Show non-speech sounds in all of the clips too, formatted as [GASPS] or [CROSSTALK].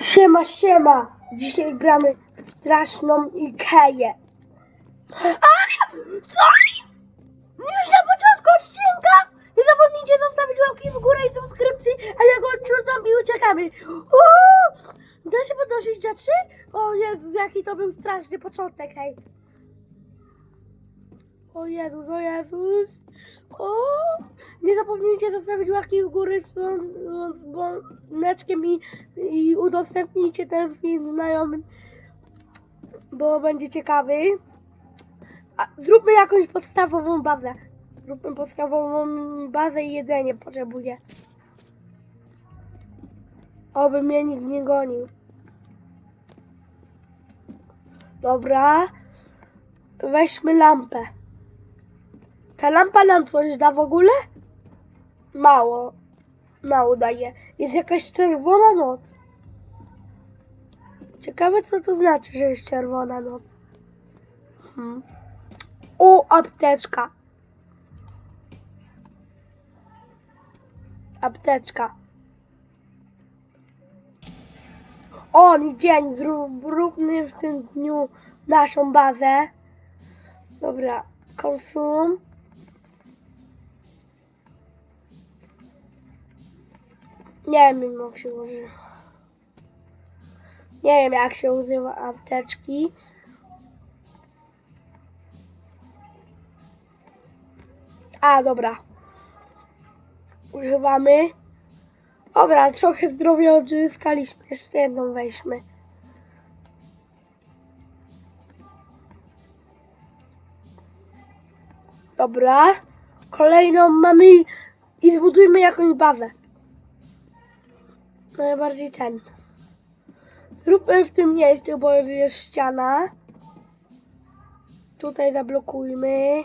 Siema, siema! Dzisiaj gramy straszną Ikeję. Co? Już na początku odcinka! Nie zapomnijcie zostawić łapki w górę i subskrypcji, a jak odczuwam i uciekamy. Uuu! Da się podnosić rzeczy? O Jezu, jaki to był straszny początek, hej. O Jezus, o Jezus. O! Nie zapomnijcie zostawić łapki w górę z dzwoneczkiem i, i udostępnijcie ten film znajomym, bo będzie ciekawy. A, zróbmy jakąś podstawową bazę. Zróbmy podstawową bazę i jedzenie potrzebuję. Oby mnie nikt nie gonił. Dobra. Weźmy lampę. Ta lampa nam coś da w ogóle? Mało. Mało daje. Jest jakaś czerwona noc. Ciekawe co to znaczy, że jest czerwona noc. Hmm. O, apteczka. Apteczka. O, dzień, zrób- zróbmy w tym dniu naszą bazę. Dobra, konsum. Nie wiem, jak się używa. Nie wiem, jak się używa apteczki. A, dobra. Używamy. Dobra, trochę zdrowia odzyskaliśmy. Jeszcze jedną weźmy. Dobra. Kolejną mamy i zbudujmy jakąś bazę. Najbardziej ten. Zróbmy w tym miejscu, bo jest ściana. Tutaj zablokujmy.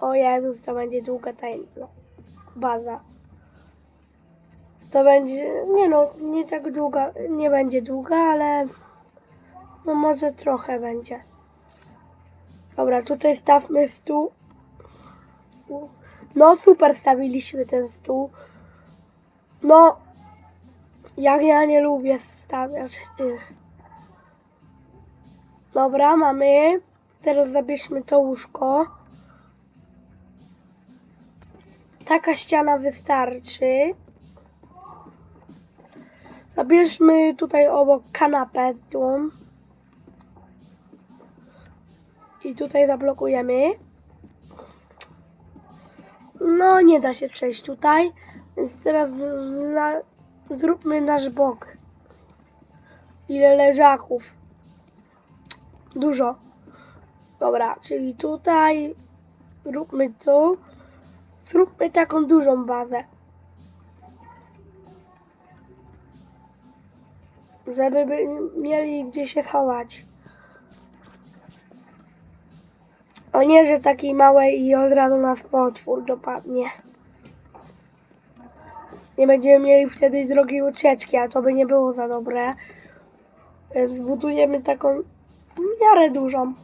O Jezus, to będzie długa ta no, baza. To będzie, nie no, nie tak długa, nie będzie długa, ale no może trochę będzie. Dobra, tutaj stawmy stół. No super stawiliśmy ten stół. No, jak ja nie lubię stawiać tych. Dobra, mamy. Teraz zabierzmy to łóżko. Taka ściana wystarczy. Zabierzmy tutaj obok kanapę tą. I tutaj zablokujemy. No, nie da się przejść tutaj. Więc teraz na, zróbmy nasz bok. Ile leżaków? Dużo. Dobra, czyli tutaj zróbmy tu. Zróbmy taką dużą bazę. Żeby by mieli gdzie się schować. O nie, że taki mały i od razu nas potwór dopadnie. Nie będziemy mieli wtedy drogiej ucieczki, a to by nie było za dobre. Więc zbudujemy taką miarę dużą.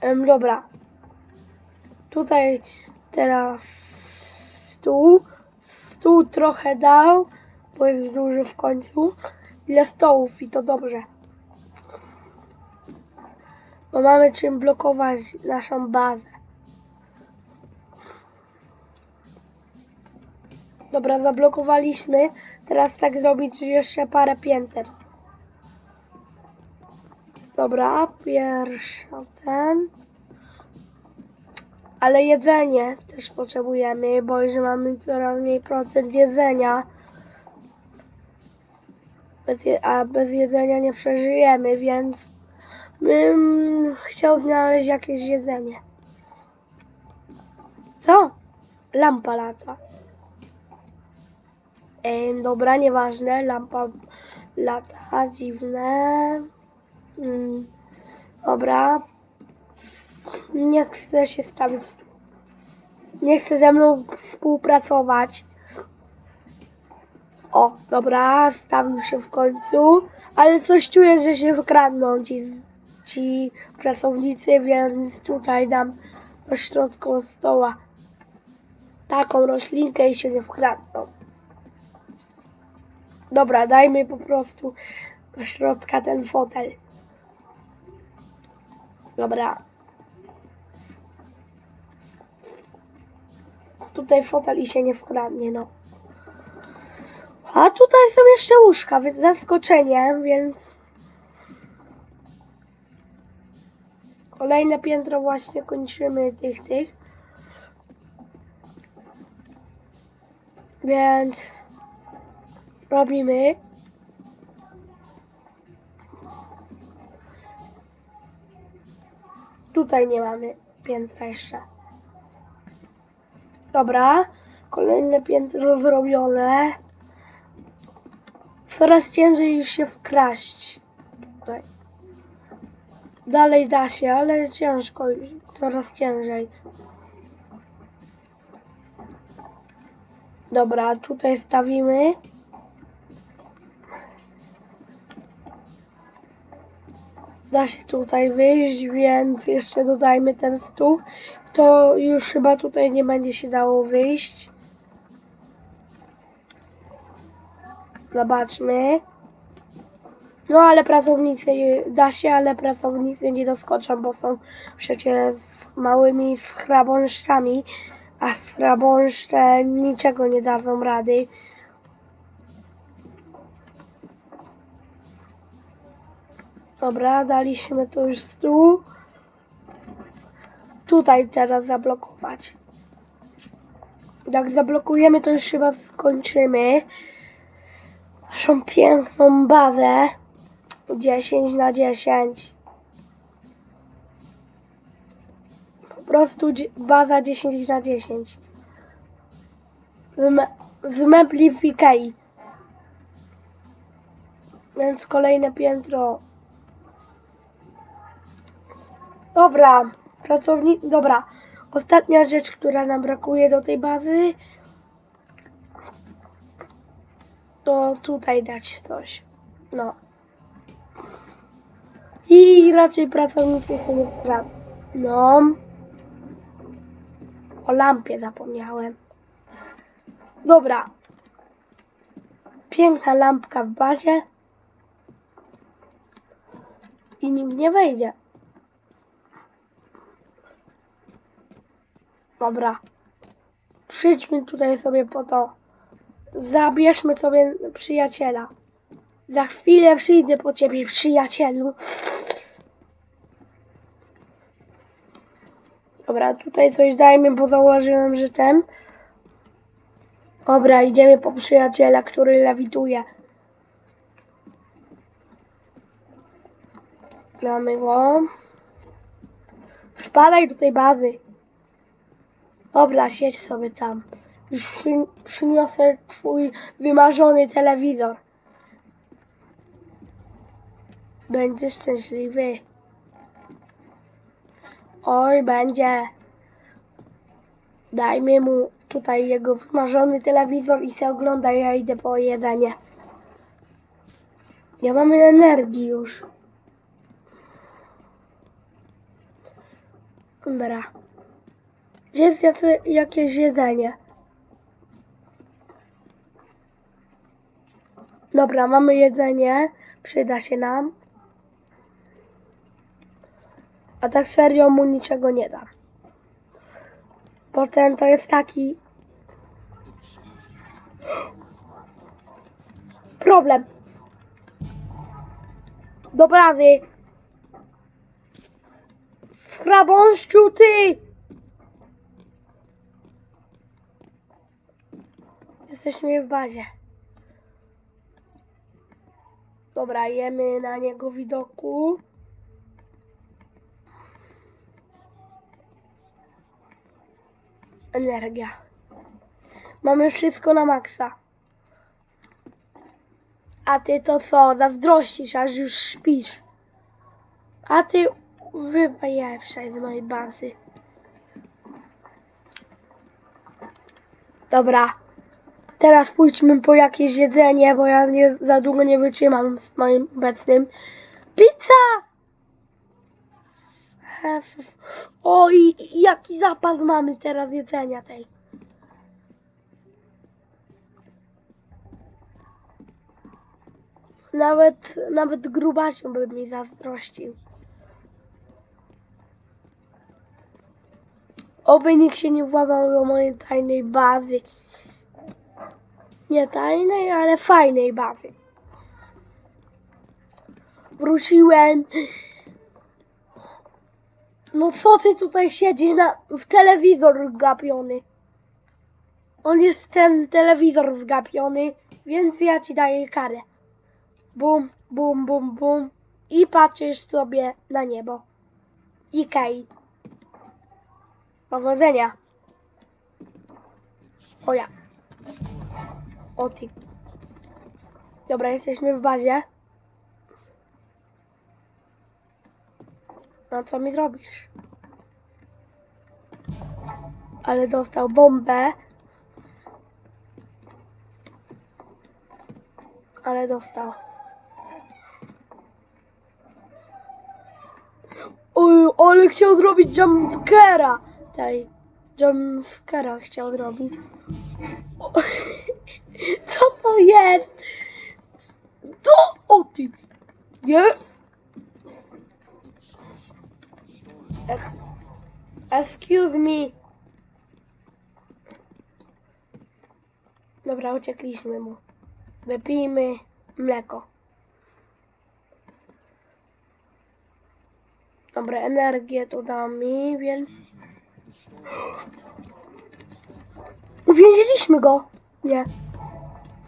Em, dobra. Tutaj teraz stół. Stół trochę dał, bo jest duży w końcu. Ile stołów i to dobrze. Bo mamy czym blokować naszą bazę. Dobra, zablokowaliśmy. Teraz tak zrobić jeszcze parę pięter. Dobra, pierwsza ten. Ale jedzenie też potrzebujemy, bo już mamy coraz mniej procent jedzenia. Bez je, a bez jedzenia nie przeżyjemy, więc bym chciał znaleźć jakieś jedzenie. Co? Lampa lata. Dobra, nieważne. Lampa lata, dziwne. Mm, dobra. Nie chcę się stawić. Nie chce ze mną współpracować. O, dobra, stawił się w końcu. Ale coś czuję, że się wkradną ci, ci pracownicy, więc tutaj dam do środku stoła. taką roślinkę i się nie wkradną. Dobra, dajmy po prostu do środka ten fotel. Dobra. Tutaj fotel i się nie wkradnie, no. A tutaj są jeszcze łóżka, więc zaskoczenie, więc... Kolejne piętro właśnie kończymy tych, tych. Więc robimy. Tutaj nie mamy piętra jeszcze. Dobra, kolejne piętro zrobione. Coraz ciężej już się wkraść. Tutaj. Dalej da się, ale ciężko. Coraz ciężej. Dobra, tutaj stawimy. Da się tutaj wyjść, więc jeszcze dodajmy ten stół. To już chyba tutaj nie będzie się dało wyjść. Zobaczmy. No ale pracownicy da się, ale pracownicy nie doskoczą, bo są przecież małymi schrabąszczami, a schrabąszcze niczego nie dadzą rady. Dobra, daliśmy tu już stół. Tutaj teraz zablokować. Jak zablokujemy, to już chyba skończymy naszą piękną bazę. 10 na 10 po prostu baza 10 na 10 z, me- z mebli w Ikei. Więc kolejne piętro dobra pracownik dobra ostatnia rzecz, która nam brakuje do tej bazy to tutaj dać coś. No. I raczej pracownicy się nie sprawdzą. No. O lampie zapomniałem. Dobra. Piękna lampka w bazie. I nikt nie wejdzie. Dobra. Przyjdźmy tutaj sobie po to. Zabierzmy sobie przyjaciela. Za chwilę przyjdę po ciebie, przyjacielu. Dobra, tutaj coś dajmy, bo założyłem, że ten. Dobra, idziemy po przyjaciela, który lewituje. Mamy go. Wpadaj do tej bazy. Dobra, siedź sobie tam. Już przy, przyniosę twój wymarzony telewizor. Będziesz szczęśliwy. Oj, będzie. Dajmy mu tutaj jego wymarzony telewizor i se ogląda, ja idę po jedzenie. Nie mamy energii już. Dobra. Gdzie jest jakieś jedzenie? Dobra, mamy jedzenie. Przyda się nam. A tak serio mu niczego nie da. Potem to jest taki problem. Do prawy. Schrabąszczu ty! Jesteśmy w bazie. Dobra, jemy na niego widoku. Energia. Mamy wszystko na maksa. A ty to co? Zazdrościsz, aż już śpisz. A ty wypajewszaj z mojej bazy. Dobra. Teraz pójdźmy po jakieś jedzenie, bo ja nie, za długo nie wytrzymam z moim obecnym. Pizza! O i, jaki zapas mamy teraz jedzenia tej. Nawet, nawet grubasiu by mi zazdrościł. Oby nikt się nie włamał do mojej tajnej bazy. Nie tajnej, ale fajnej bazy. Wróciłem. No co ty tutaj siedzisz na, w telewizor zgapiony? On jest ten telewizor zgapiony, więc ja ci daję karę. Bum, bum, bum, bum. I patrzysz sobie na niebo. I kej. Powodzenia. O ja. O ty. Dobra, jesteśmy w bazie. No co mi zrobisz? Ale dostał bombę. Ale dostał. Oj, ale chciał zrobić jumpkera. Tej jumpkera chciał zrobić. O, [LAUGHS] Co to jest? To, o ty. Nie. Ex- Excuse me. Dobra, uciekliśmy mu. Wypijmy mleko. Dobra, energię to da mi, więc... [GASPS] Uwięziliśmy go! Nie.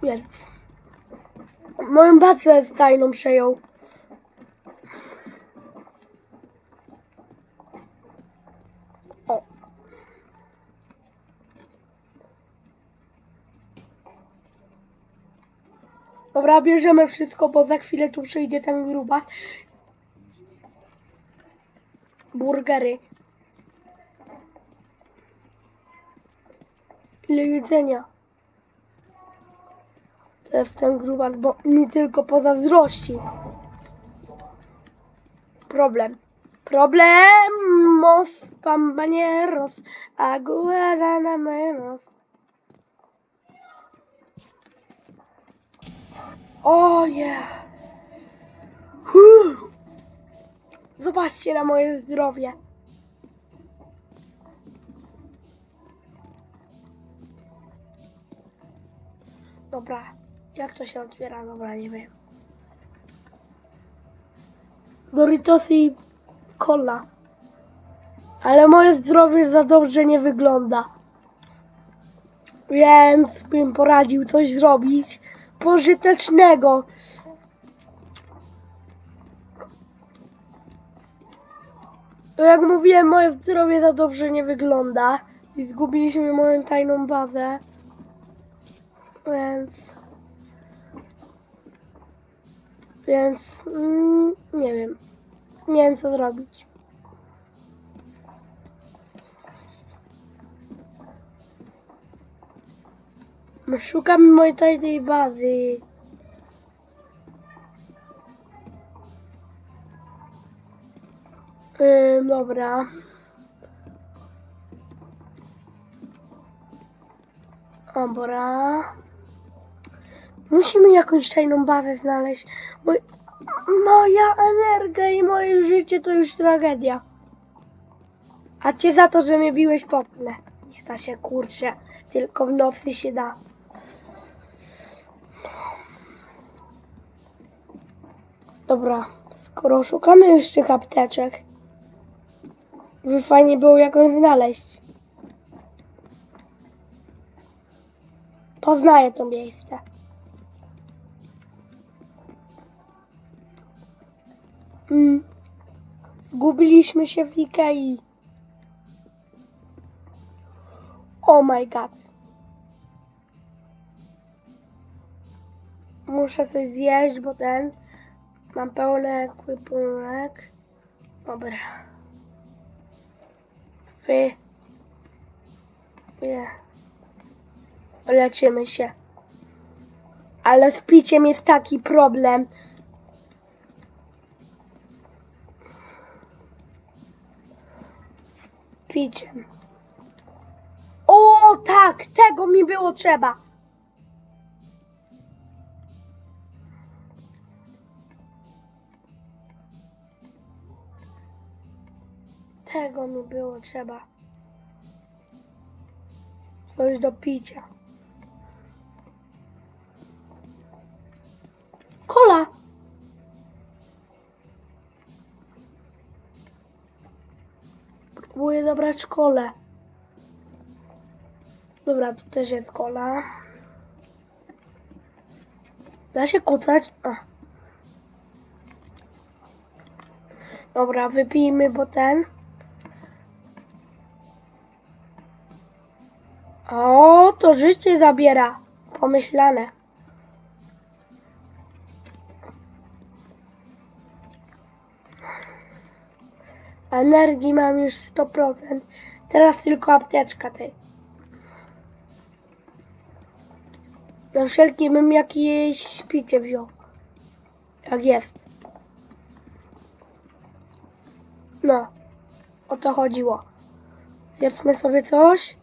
Nie. Moją bazę tajną przejął. O. Dobra, bierzemy wszystko, bo za chwilę tu przyjdzie ten grubas. Burgery. Ile jedzenia. To jest ten grubas, bo mi tylko pozazdrości. Problem. Problemos, compañeros, aguarda na menos. O yeah. Zobaczcie na moje zdrowie. Dobra, jak to się otwiera? Dobra, nie wiem. Doritosy i cola. Ale moje zdrowie za dobrze nie wygląda. Więc bym poradził coś zrobić pożytecznego. Jak mówiłem, moje zdrowie za dobrze nie wygląda. I zgubiliśmy moją tajną bazę. Więc... Więc... Mm, nie wiem. Nie wiem co zrobić. Szukam mojej tajnej bazy. Ym, dobra. Dobra. Musimy jakąś tajną bazę znaleźć. Moj... Moja energia i moje życie to już tragedia. A cię za to, że mnie biłeś popnę. Nie da się kurczę. Tylko w nocy się da. Dobra, skoro szukamy już tych apteczek, by fajnie było jakąś znaleźć. Poznaję to miejsce. Mm. Zgubiliśmy się w Ikei. Oh my god. Muszę coś zjeść, bo ten... Mam pełny ekwipunek. Dobra. Wy. Nie. Leczymy się. Ale z piciem jest taki problem. O tak, tego mi było trzeba. Tego mi było trzeba. Coś do picia. Zabrać kolę. Dobra, tu też jest kola. Da się kucać? A. Dobra, wypijmy, bo ten. O, to życie zabiera. Pomyślane. Energii mam już 100%. Teraz tylko apteczka tej. Na wszelki bym jakieś picie wziął. Jak jest. No. O to chodziło. Zjedzmy sobie coś.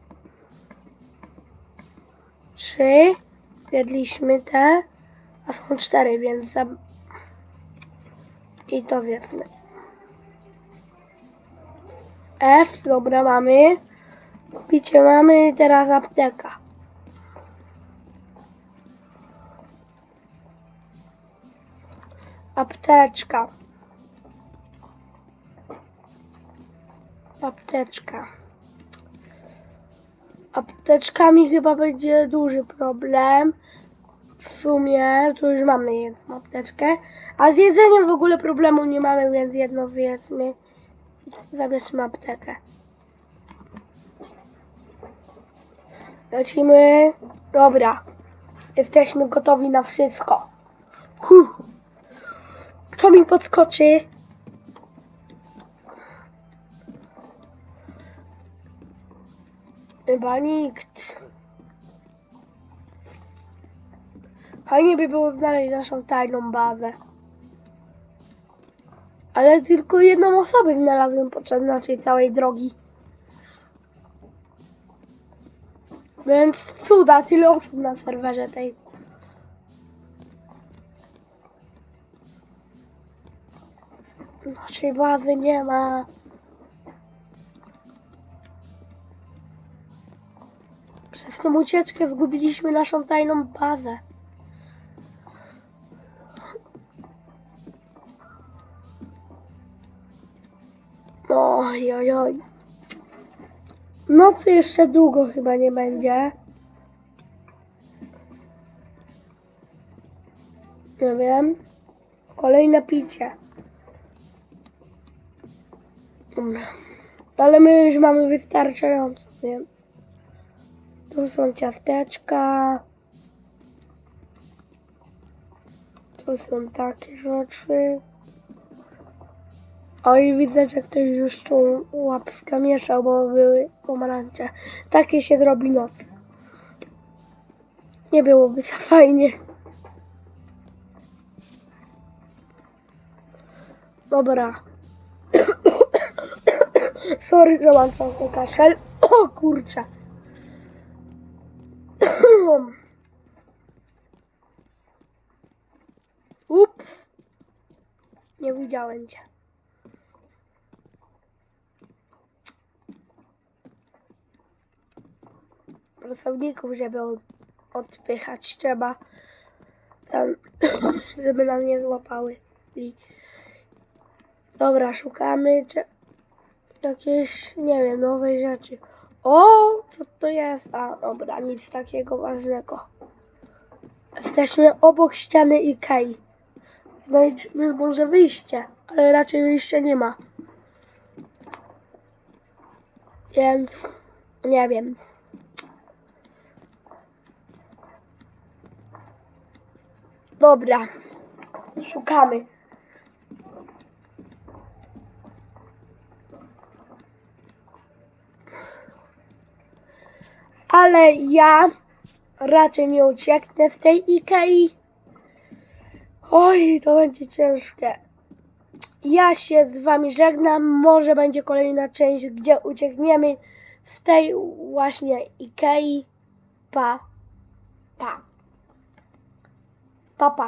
Trzy. Zjedliśmy te. A są cztery, więc za... I to zjedzmy. F, dobra, mamy. Picie mamy, teraz apteka. Apteczka. Apteczka. Apteczkami chyba będzie duży problem. W sumie tu już mamy jedną apteczkę. A z jedzeniem w ogóle problemu nie mamy, więc jedno zjedzmy. Zabierzmy aptekę. Lecimy. Dobra. Jesteśmy gotowi na wszystko. Huh. Kto mi podskoczy? Chyba nikt. Fajnie by było znaleźć naszą tajną bazę. Ale tylko jedną osobę znalazłem podczas naszej całej drogi. Więc cuda, tyle osób na serwerze tej. Naszej bazy nie ma. Przez tą ucieczkę zgubiliśmy naszą tajną bazę. Oj, oj, oj. Nocy jeszcze długo chyba nie będzie. Nie wiem. Kolejne picie. Dobra. Ale my już mamy wystarczająco, więc. Tu są ciasteczka. Tu są takie rzeczy. Oj, widzę, że ktoś już tu łapska mieszał, bo były pomarańcze. Takie się zrobi noc. Nie byłoby za fajnie. Dobra. [COUGHS] Sorry, że mam trochę kaszel. [COUGHS] O kurczę. [COUGHS] Ups. Nie widziałem cię. Pracowników, żeby od, odpychać trzeba tam, [CLEARS THROAT] żeby nam nie złapały. I dobra, szukamy jakieś, nie wiem, nowej rzeczy. O, co to jest? A, dobra, nic takiego ważnego. Jesteśmy obok ściany Ikei. Znajdźmy może wyjście, ale raczej wyjścia nie ma. Więc nie wiem. Dobra. Szukamy. Ale ja raczej nie ucieknę z tej Ikei. Oj, to będzie ciężkie. Ja się z wami żegnam. Może będzie kolejna część, gdzie uciekniemy z tej właśnie Ikei. Pa. Pa. Pa, pa.